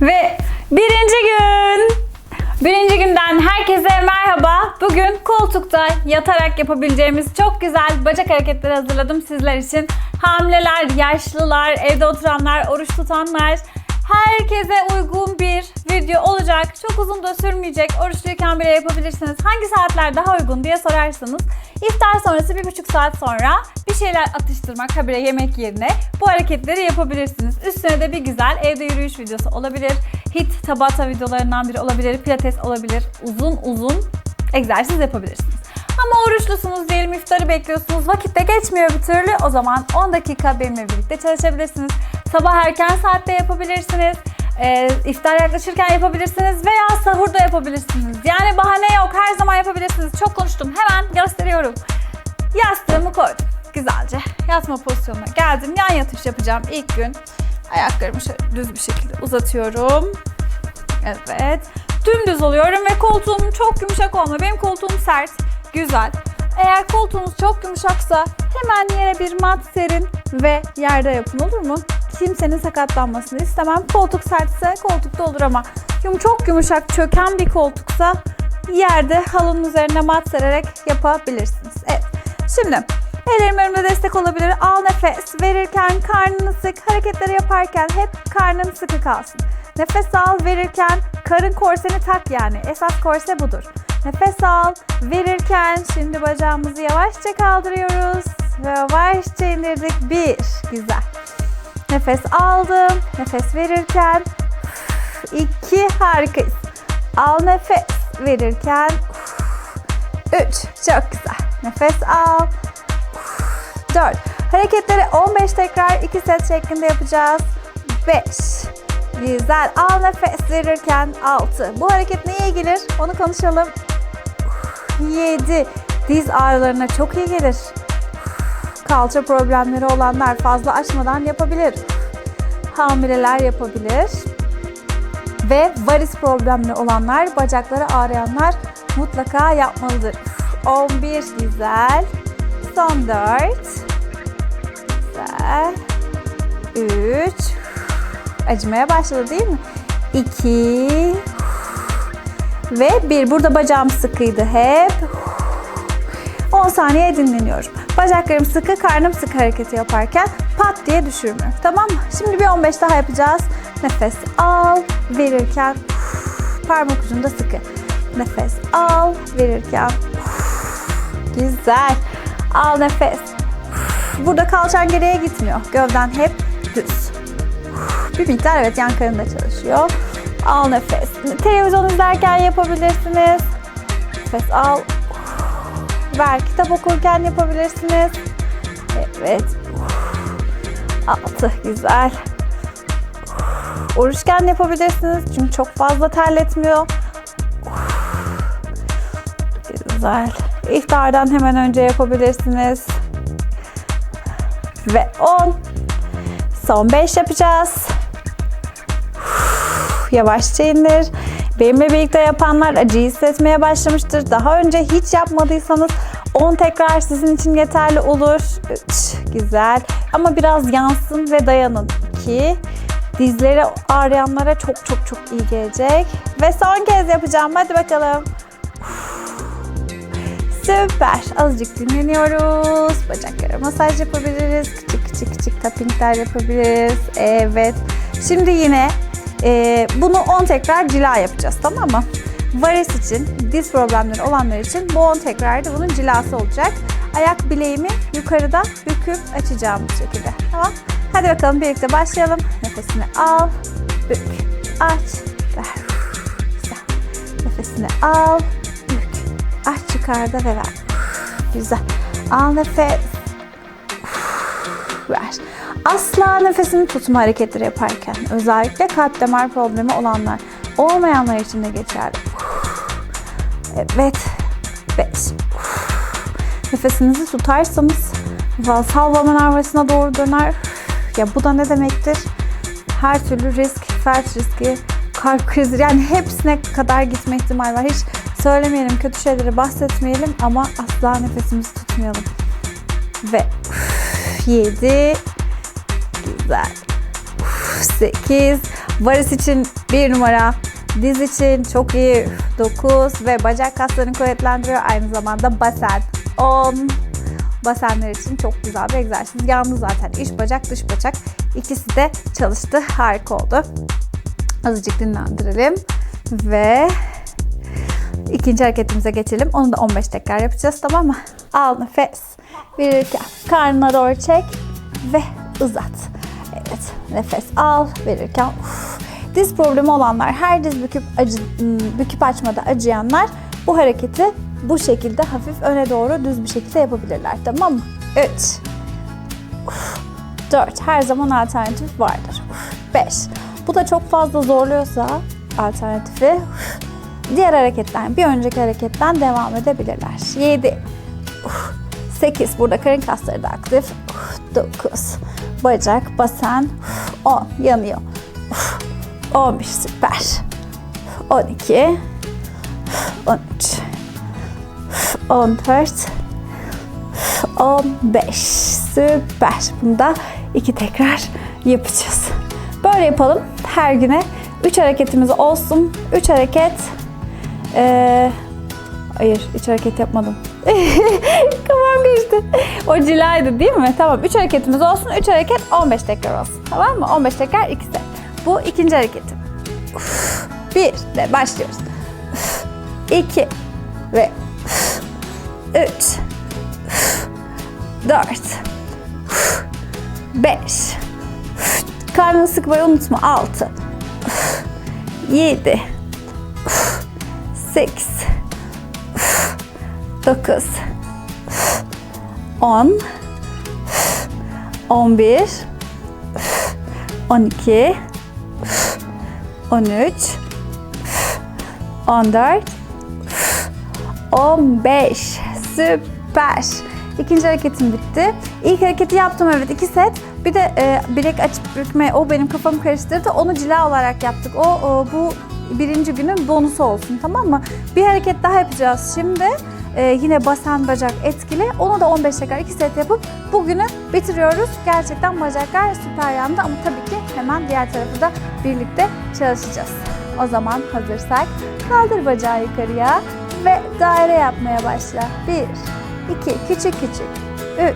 Ve birinci gün. Birinci günden herkese merhaba. Bugün koltukta yatarak yapabileceğimiz çok güzel bacak hareketleri hazırladım sizler için. Hamileler, yaşlılar, evde oturanlar, oruç tutanlar, herkese uygun bir video olacak. Çok uzun da sürmeyecek. Oruçluyken bile yapabilirsiniz. Hangi saatler daha uygun diye sorarsanız iftar sonrası bir buçuk saat sonra bir şeyler atıştırmak habire yemek yerine bu hareketleri yapabilirsiniz. Üstüne de bir güzel evde yürüyüş videosu olabilir. Hit Tabata videolarından biri olabilir. Pilates olabilir. Uzun uzun egzersiz yapabilirsiniz. Ama oruçlusunuz diyelim iftarı bekliyorsunuz. Vakit de geçmiyor bir türlü. O zaman 10 dakika benimle birlikte çalışabilirsiniz. Sabah erken saatte yapabilirsiniz. Ee, iftar yaklaşırken yapabilirsiniz veya sahurda yapabilirsiniz. Yani bahane yok. Her zaman yapabilirsiniz. Çok konuştum. Hemen gösteriyorum. Yastığımı koydum. Güzelce yatma pozisyonuna geldim. Yan yatış yapacağım ilk gün. Ayaklarımı şöyle düz bir şekilde uzatıyorum. Evet. Dümdüz oluyorum ve koltuğum çok yumuşak olma. Benim koltuğum sert, güzel. Eğer koltuğunuz çok yumuşaksa hemen yere bir mat serin ve yerde yapın olur mu? Kimsenin sakatlanmasını istemem. Koltuk sertse koltukta olur ama çok yumuşak çöken bir koltuksa yerde halının üzerine mat sererek yapabilirsiniz. Evet. Şimdi ellerim önümde destek olabilir. Al nefes. Verirken karnını sık. Hareketleri yaparken hep karnın sıkı kalsın. Nefes al verirken karın korseni tak yani. Esas korse budur. Nefes al verirken şimdi bacağımızı yavaşça kaldırıyoruz. Ve yavaşça indirdik. Bir. Güzel. Nefes aldım. Nefes verirken iki harikayız. Al nefes verirken üç. Çok güzel. Nefes al. 4. Hareketleri 15 tekrar 2 set şeklinde yapacağız. 5. Güzel. Al nefes verirken 6. Bu hareket neye gelir? Onu konuşalım. 7. Diz ağrılarına çok iyi gelir. Kalça problemleri olanlar fazla açmadan yapabilir. Hamileler yapabilir. Ve varis problemli olanlar, bacakları ağrıyanlar mutlaka yapmalıdır. 11 güzel. Son 4. Güzel. 3. Acımaya başladı değil mi? 2. Ve 1. Burada bacağım sıkıydı hep. 10 saniye dinleniyorum. Bacaklarım sıkı, karnım sıkı hareketi yaparken pat diye düşürmüyorum. Tamam mı? Şimdi bir 15 daha yapacağız. Nefes al, verirken parmak ucunda sıkı. Nefes al, verirken güzel. Al nefes. Burada kalçan geriye gitmiyor. Gövden hep düz. Bir miktar evet yan karında çalışıyor. Al nefes. Televizyon izlerken yapabilirsiniz. Nefes al. Ver. Kitap okurken yapabilirsiniz. Evet. Altı. Güzel. Oruçken yapabilirsiniz. Çünkü çok fazla terletmiyor. Güzel. İftardan hemen önce yapabilirsiniz. Ve 10. Son 5 yapacağız. Yavaşça indir. Benimle birlikte yapanlar acıyı hissetmeye başlamıştır. Daha önce hiç yapmadıysanız 10 tekrar sizin için yeterli olur. 3. Güzel. Ama biraz yansın ve dayanın. 2. Dizleri ağrıyanlara çok çok çok iyi gelecek. Ve son kez yapacağım. Hadi bakalım. Süper. Azıcık dinleniyoruz. Bacaklara masaj yapabiliriz. Küçük küçük küçük tappingler yapabiliriz. Evet. Şimdi yine e, bunu 10 tekrar cila yapacağız tamam mı? Varis için, diz problemleri olanlar için bu 10 tekrar da bunun cilası olacak. Ayak bileğimi yukarıda büküp açacağım bu şekilde. Tamam. Hadi bakalım birlikte başlayalım. Nefesini al, bük, aç, ver. Güzel. Nefesini al, bük, aç yukarıda ve ver. Güzel. Al nefes. Ver. Asla nefesini tutma hareketleri yaparken özellikle kalp damar problemi olanlar olmayanlar için de geçerli. Evet. 5. Nefesinizi tutarsanız salvaman arvasına doğru döner. Ya bu da ne demektir? Her türlü risk, felç riski, kalp krizi yani hepsine kadar gitme ihtimali var. Hiç söylemeyelim, kötü şeyleri bahsetmeyelim ama asla nefesimizi tutmayalım. Ve 7 güzel. 8 Varis için bir numara. Diz için çok iyi. 9 ve bacak kaslarını kuvvetlendiriyor. Aynı zamanda basen 10. Basenler için çok güzel bir egzersiz. Yandı zaten iç bacak dış bacak. İkisi de çalıştı. Harika oldu. Azıcık dinlendirelim. Ve ikinci hareketimize geçelim. Onu da 15 tekrar yapacağız tamam mı? Al nefes. Verirken karnına doğru çek ve uzat. Evet nefes al verirken uf. Diz problemi olanlar, her diz büküp, acı, büküp açmada acıyanlar bu hareketi bu şekilde hafif öne doğru düz bir şekilde yapabilirler. Tamam mı? 3 4. Her zaman alternatif vardır. 5. Bu da çok fazla zorluyorsa alternatifi diğer hareketten, bir önceki hareketten devam edebilirler. 7. 8. Burada karın kasları da aktif. 9. Bacak, basen. 10. Yanıyor. 11. Süper. 12. 13. 14. 15. Süper. Bunu da iki tekrar yapacağız. Böyle yapalım. Her güne 3 hareketimiz olsun. 3 hareket. Ee, hayır, 3 hareket yapmadım. Kafam karıştı. O cilaydı değil mi? Tamam 3 hareketimiz olsun. 3 hareket 15 tekrar olsun. Tamam mı? 15 tekrar ikisi. Bu ikinci hareketim. 1 de başlıyoruz. 2 ve 3 4 5 Karnını sıkmayı unutma. 6 7 8 9 10 11 12 13 14 15 Süper. İkinci hareketim bitti. İlk hareketi yaptım evet iki set. Bir de e, bilek açıp bükme o benim kafamı karıştırdı. Onu cila olarak yaptık. O, o bu birinci günün bonusu olsun tamam mı? Bir hareket daha yapacağız şimdi. E, yine basen bacak etkili. Onu da 15 tekrar iki set yapıp bugünü bitiriyoruz. Gerçekten bacaklar süper yandı ama tabii ki hemen diğer tarafı da birlikte çalışacağız. O zaman hazırsak kaldır bacağı yukarıya ve daire yapmaya başla. 1, 2, küçük küçük. 3,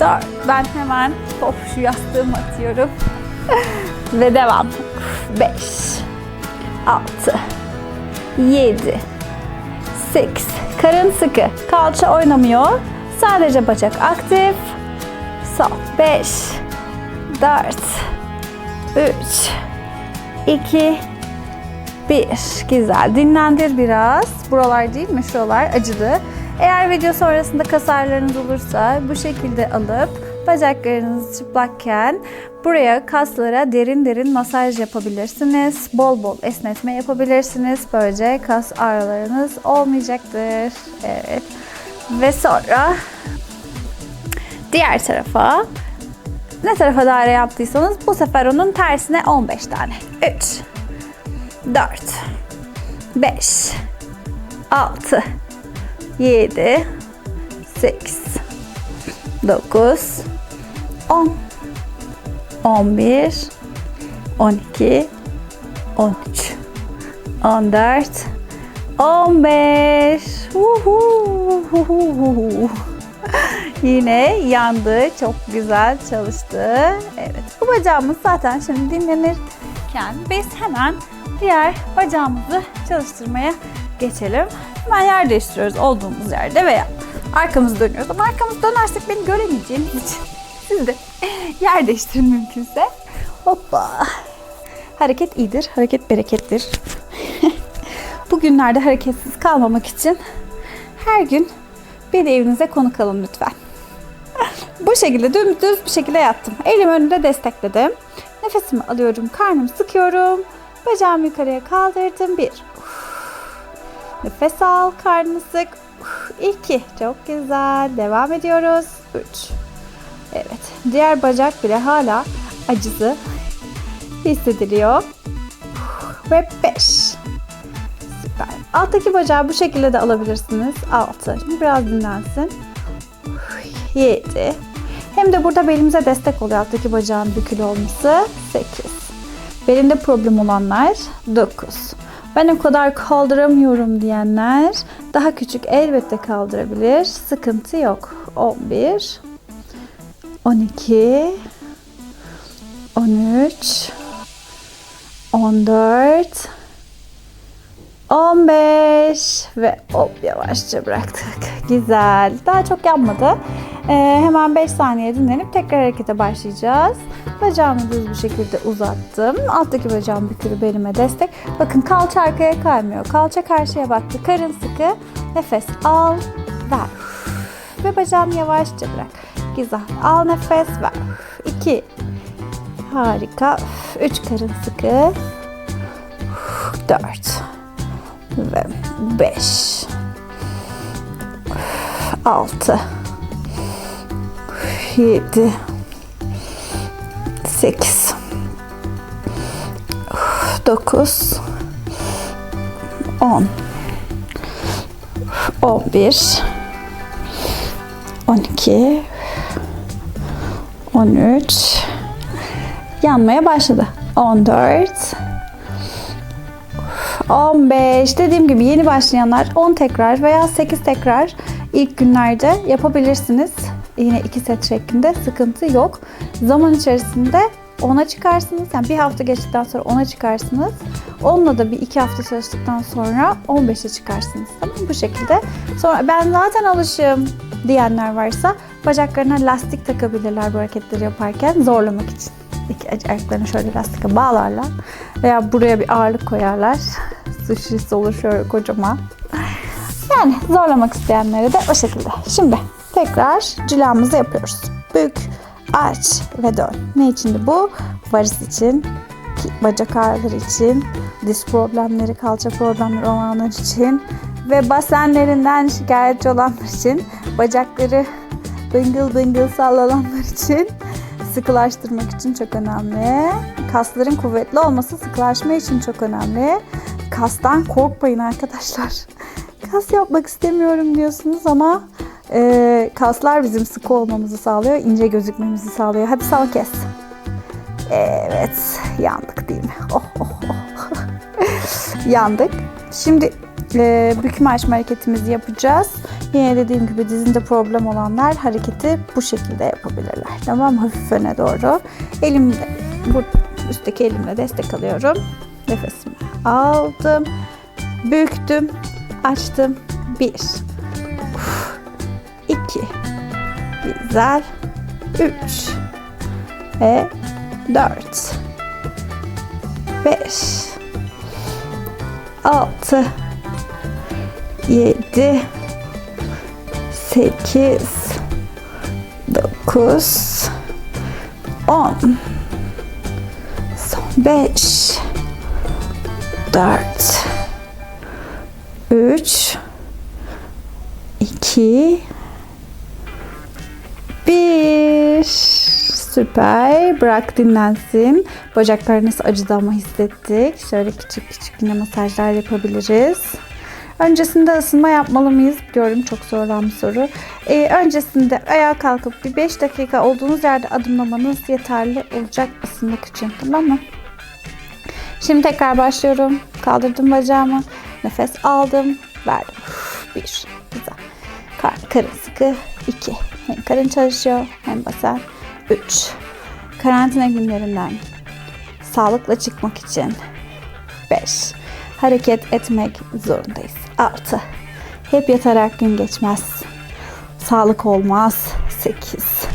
4. Ben hemen hop şu yastığımı atıyorum. ve devam. 5, 6, 7, 8. Karın sıkı. Kalça oynamıyor. Sadece bacak aktif. Sol. 5, 4, 3, 2, 1. Güzel. Dinlendir biraz. Buralar değil mi? Şuralar acıdı. Eğer video sonrasında kas ağrılarınız olursa bu şekilde alıp bacaklarınız çıplakken buraya kaslara derin derin masaj yapabilirsiniz. Bol bol esnetme yapabilirsiniz. Böylece kas ağrılarınız olmayacaktır. Evet. Ve sonra diğer tarafa ne tarafa daire yaptıysanız bu sefer onun tersine 15 tane. 3 4 5 6 7 8 9 10 11 12 13 14 15 Uhu. Yine yandı. Çok güzel çalıştı. Evet. Bu bacağımız zaten şimdi dinlenirken biz hemen diğer bacağımızı çalıştırmaya geçelim. Hemen yer değiştiriyoruz olduğumuz yerde veya arkamızı dönüyoruz. Ama arkamızı dönersek beni göremeyeceğiniz için siz de yer değiştirin mümkünse. Hoppa. Hareket iyidir, hareket berekettir. Bugünlerde hareketsiz kalmamak için her gün beni evinize konuk alın lütfen. Bu şekilde dümdüz bir şekilde yattım. Elim önünde destekledim. Nefesimi alıyorum, karnımı sıkıyorum. Bacağımı yukarıya kaldırdım. Bir. Nefes al, karnını sık. İki. Çok güzel. Devam ediyoruz. Üç. Evet. Diğer bacak bile hala acısı hissediliyor. Ve beş. Süper. Alttaki bacağı bu şekilde de alabilirsiniz. Altı. Şimdi biraz dinlensin. Yedi. Hem de burada belimize destek oluyor alttaki bacağın bükülü olması. Sekiz. Belinde problem olanlar 9. Ben o kadar kaldıramıyorum diyenler daha küçük elbette kaldırabilir. Sıkıntı yok. 11 12 13 14 15 ve hop yavaşça bıraktık. Güzel. Daha çok yapmadı. Ee, hemen 5 saniye dinlenip tekrar harekete başlayacağız. Bacağımı düz bir şekilde uzattım. Alttaki bacağım bükülü belime destek. Bakın kalça arkaya kaymıyor. Kalça karşıya baktı. Karın sıkı. Nefes al, ver. Ve bacağımı yavaşça bırak. Güzel. Al nefes ver. 2 Harika. 3 karın sıkı. 4 ve 5 6 7 8 9 10 11 12 13 yanmaya başladı. 14 15 dediğim gibi yeni başlayanlar 10 tekrar veya 8 tekrar ilk günlerde yapabilirsiniz. Yine 2 set şeklinde sıkıntı yok. Zaman içerisinde 10'a çıkarsınız. Yani bir hafta geçtikten sonra 10'a çıkarsınız. Onunla da bir iki hafta çalıştıktan sonra 15'e çıkarsınız. Tamam? Bu şekilde. Sonra ben zaten alışığım diyenler varsa bacaklarına lastik takabilirler bu hareketleri yaparken zorlamak için. İki ayaklarını şöyle lastikle bağlarlar. Veya buraya bir ağırlık koyarlar. Su şişesi olur şöyle kocaman. Yani zorlamak isteyenlere de o şekilde. Şimdi tekrar cilamızı yapıyoruz. Bük, aç ve dön. Ne içindi bu? Varis için, bacak ağrıları için, diz problemleri, kalça problemleri olanlar için ve basenlerinden şikayetçi olanlar için, bacakları bıngıl bıngıl sallananlar için sıkılaştırmak için çok önemli. Kasların kuvvetli olması sıkılaşma için çok önemli. Kastan korkmayın arkadaşlar. Kas yapmak istemiyorum diyorsunuz ama e, kaslar bizim sıkı olmamızı sağlıyor, ince gözükmemizi sağlıyor. Hadi sal kes. Evet, yandık değil mi? Oh oh oh. yandık. Şimdi e, bükme açma hareketimizi yapacağız. Yine dediğim gibi dizinde problem olanlar hareketi bu şekilde yapabilirler. Tamam? Hafif öne doğru. Elimle, bu üstteki elimle destek alıyorum. Nefesimi aldım. Büktüm. Açtım. Bir. iki. Güzel. Üç. Ve dört. Beş. Altı. Yedi. 8 9 10 son 5 4 3 2 1 Süper. Bırak dinlensin. Bacaklarınız acıdı ama hissettik. Şöyle küçük küçük yine masajlar yapabiliriz. Öncesinde ısınma yapmalı mıyız? Biliyorum çok sorulan bir soru. Ee, öncesinde ayağa kalkıp bir 5 dakika olduğunuz yerde adımlamanız yeterli olacak ısınmak için. Tamam mı? Şimdi tekrar başlıyorum. Kaldırdım bacağımı. Nefes aldım. Verdim. Bir. Güzel. Kar, karın sıkı. iki. Hem karın çalışıyor hem basen. Üç. Karantina günlerinden sağlıkla çıkmak için. Beş hareket etmek zorundayız. 6. Hep yatarak gün geçmez. Sağlık olmaz. 8.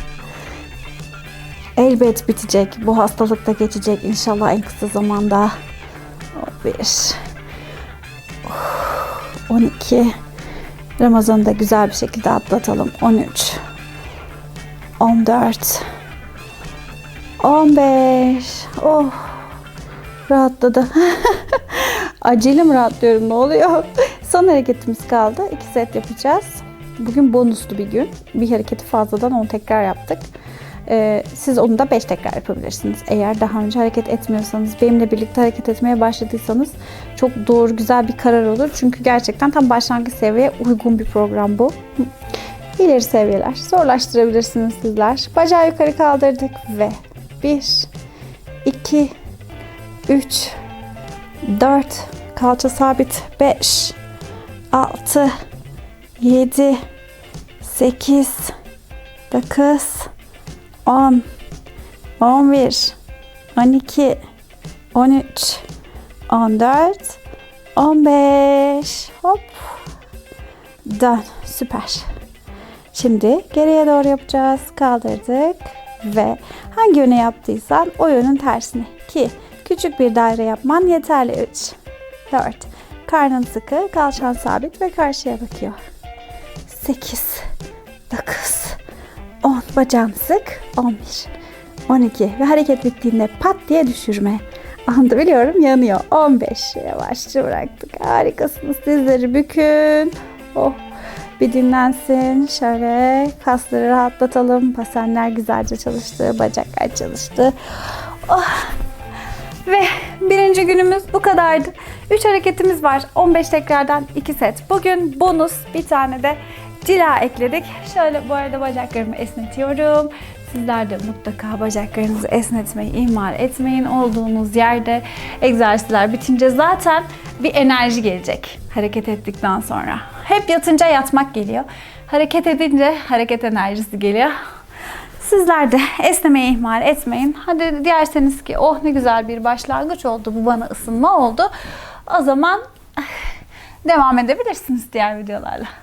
Elbet bitecek. Bu hastalık da geçecek inşallah en kısa zamanda. 11. 12. Ramazan'ı da güzel bir şekilde atlatalım. 13. 14. 15. Oh. Rahatladı. Acelim rahatlıyorum ne oluyor? Son hareketimiz kaldı. İki set yapacağız. Bugün bonuslu bir gün. Bir hareketi fazladan 10 tekrar yaptık. Ee, siz onu da 5 tekrar yapabilirsiniz. Eğer daha önce hareket etmiyorsanız, benimle birlikte hareket etmeye başladıysanız çok doğru, güzel bir karar olur. Çünkü gerçekten tam başlangıç seviyeye uygun bir program bu. İleri seviyeler. Zorlaştırabilirsiniz sizler. Bacağı yukarı kaldırdık ve 1, 2, 3 4 kalça sabit 5 6 7 8 9 10 11 12 13 14 15 hop. Dön süper. Şimdi geriye doğru yapacağız. Kaldırdık ve hangi yöne yaptıysan o yönün tersine ki küçük bir daire yapman yeterli. 3 4 karnın sıkı kalçan sabit ve karşıya bakıyor. 8 9 10 bacağım sık 11 12 ve hareket bittiğinde pat diye düşürme. Anda biliyorum yanıyor. 15 yavaşça bıraktık. Harikasınız. Dizleri bükün. Oh bir dinlensin. Şöyle kasları rahatlatalım. Pasenler güzelce çalıştı. Bacaklar çalıştı. Oh. Ve birinci günümüz bu kadardı. 3 hareketimiz var. 15 tekrardan 2 set. Bugün bonus bir tane de cila ekledik. Şöyle bu arada bacaklarımı esnetiyorum. Sizler de mutlaka bacaklarınızı esnetmeyi ihmal etmeyin. Olduğunuz yerde egzersizler bitince zaten bir enerji gelecek hareket ettikten sonra. Hep yatınca yatmak geliyor. Hareket edince hareket enerjisi geliyor. Sizler de esnemeyi ihmal etmeyin. Hadi derseniz ki oh ne güzel bir başlangıç oldu. Bu bana ısınma oldu. O zaman devam edebilirsiniz diğer videolarla.